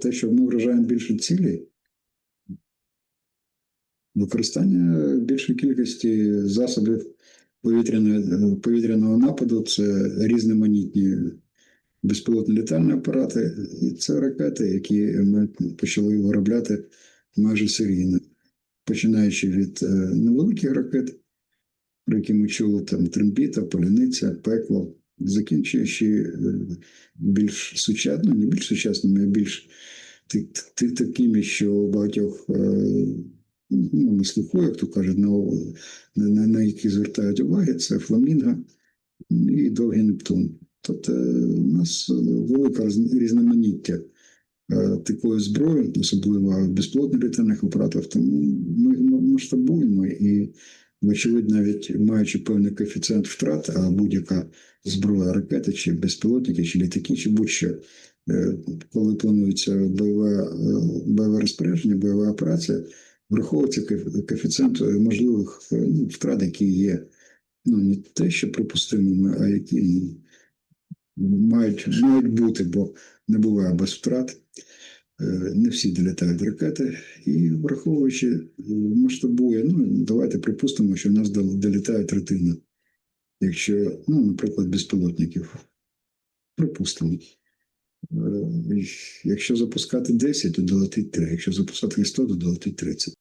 Те, що ми вражаємо більше цілей, використання більшої кількості засобів повітряного, повітряного нападу це різноманітні безпілотні літальні апарати, і це ракети, які ми почали виробляти майже серійно, починаючи від е, невеликих ракет, про які ми чули там трембіта, поляниця, пекло, закінчуючи е, більш сучасними, не більш сучасними, а більш такими, що багатьох е, ну, на слуху, як то кажуть, на, на, на, які звертають уваги, це фламінго і довгий Нептун. Тобто е, у нас велика різноманіття такої зброї, особливо безплотних літальних апаратів, тому ми масштабуємо і, вочевидь, навіть маючи певний коефіцієнт втрат, а будь-яка зброя, ракети, чи безпілотники, чи літаки, чи будь-що, е, коли планується бойове, е, бойове розпорядження, бойова операція, враховується коеф- коефіцієнт можливих е, ну, втрат, які є. Ну, не те, що припустимими, а які ну, мають, мають бути, бо не буває без втрат. Е, Не всі долітають ракети, і враховуючи е, масштабує, ну давайте припустимо, що в нас долітає третина. Якщо, ну, наприклад, безпілотників. Припустимо. Е, Якщо запускати 10, то долетить 3. Якщо запускати 100, то долетить 30.